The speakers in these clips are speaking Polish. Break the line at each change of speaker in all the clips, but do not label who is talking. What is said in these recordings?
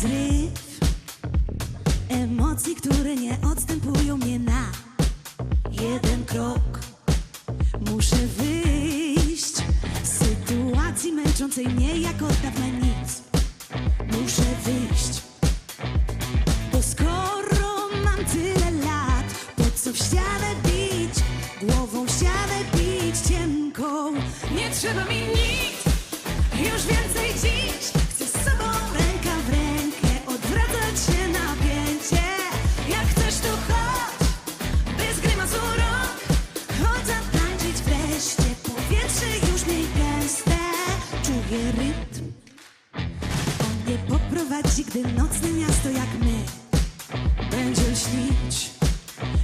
zryw Emocji, które nie odstępują mnie na jeden krok. Muszę wyjść z sytuacji męczącej mnie jak od dawna nic. Muszę wyjść Bo skoro mam tyle lat Po co w ścianę bić? Głową w ścianę bić cienką. Nie trzeba mi nikt mnie poprowadzi, gdy nocne miasto jak my będzie śnić.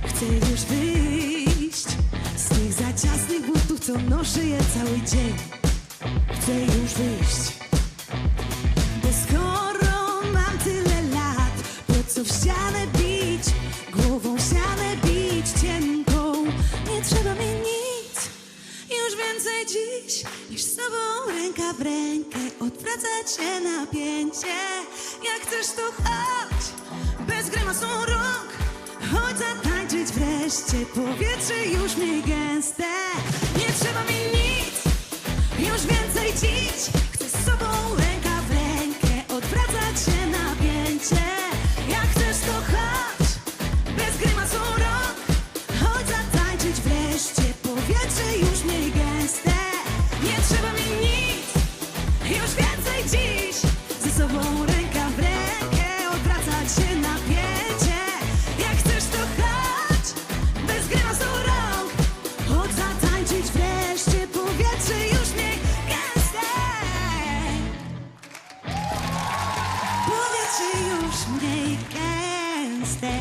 Chcę już wyjść z tych za ciasnych butów, co noszę je cały dzień. Chcę już wyjść, już więcej dziś niż z sobą ręka w rękę odwracać się napięcie. Jak chcesz to chodź, bez grymasu rąk, chodź zatańczyć wreszcie. Powietrze już mniej gęste, nie trzeba mi nic, już więcej już więcej dziś. Ze sobą ręka w rękę odwracać się napięcie. Jak chcesz to chodź, bez grymasu rąk, chodź zatańczyć wreszcie. Powietrze już mniej gęste. Powietrze już mniej gęste.